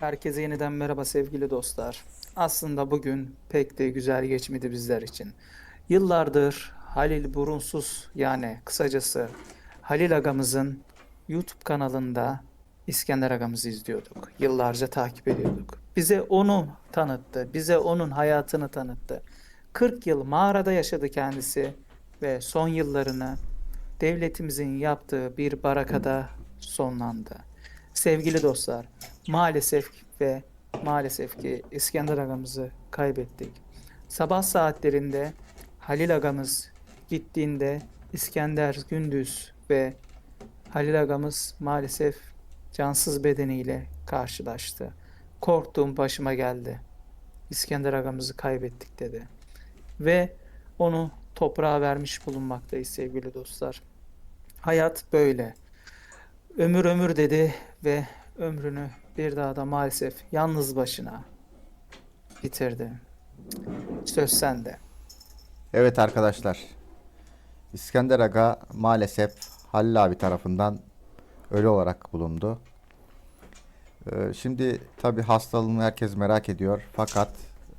Herkese yeniden merhaba sevgili dostlar. Aslında bugün pek de güzel geçmedi bizler için. Yıllardır Halil Burunsuz yani kısacası Halil Agamızın YouTube kanalında İskender Agamızı izliyorduk. Yıllarca takip ediyorduk. Bize onu tanıttı, bize onun hayatını tanıttı. 40 yıl mağarada yaşadı kendisi ve son yıllarını devletimizin yaptığı bir barakada sonlandı. Sevgili dostlar, maalesef ve maalesef ki İskender agamızı kaybettik. Sabah saatlerinde Halil agamız gittiğinde İskender Gündüz ve Halil agamız maalesef cansız bedeniyle karşılaştı. Korktuğum başıma geldi. İskender agamızı kaybettik dedi. Ve onu toprağa vermiş bulunmaktayız sevgili dostlar. Hayat böyle. Ömür ömür dedi ve ömrünü bir daha da maalesef yalnız başına bitirdi. Söz sende. Evet arkadaşlar. İskender Aga maalesef Halil abi tarafından ölü olarak bulundu. Ee, şimdi tabi hastalığını herkes merak ediyor. Fakat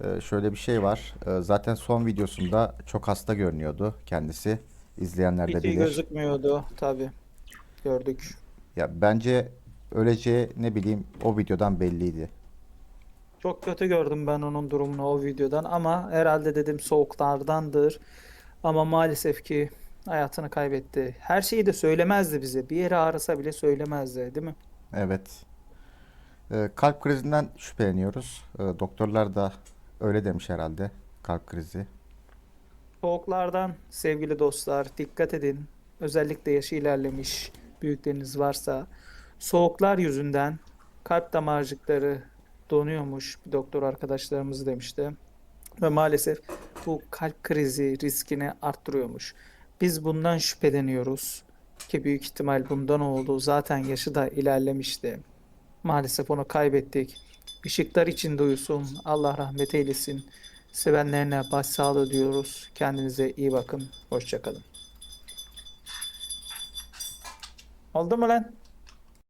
e, şöyle bir şey var. Ee, zaten son videosunda çok hasta görünüyordu kendisi. İzleyenler de Hiç iyi bilir. gözükmüyordu tabi. Gördük. Ya bence öleceği ne bileyim o videodan belliydi. Çok kötü gördüm ben onun durumunu o videodan ama herhalde dedim soğuklardandır. Ama maalesef ki hayatını kaybetti. Her şeyi de söylemezdi bize. Bir yere ağrısa bile söylemezdi, değil mi? Evet. Ee, kalp krizinden şüpheleniyoruz. Ee, doktorlar da öyle demiş herhalde. Kalp krizi. Soğuklardan sevgili dostlar dikkat edin. Özellikle yaşı ilerlemiş büyükleriniz varsa soğuklar yüzünden kalp damarcıkları donuyormuş. Bir doktor arkadaşlarımız demişti. Ve maalesef bu kalp krizi riskini arttırıyormuş. Biz bundan şüpheleniyoruz ki büyük ihtimal bundan oldu. Zaten yaşı da ilerlemişti. Maalesef onu kaybettik. Işıklar içinde uyusun. Allah rahmet eylesin. Sevenlerine başsağlığı diyoruz. Kendinize iyi bakın. Hoşçakalın. Oldu mu lan?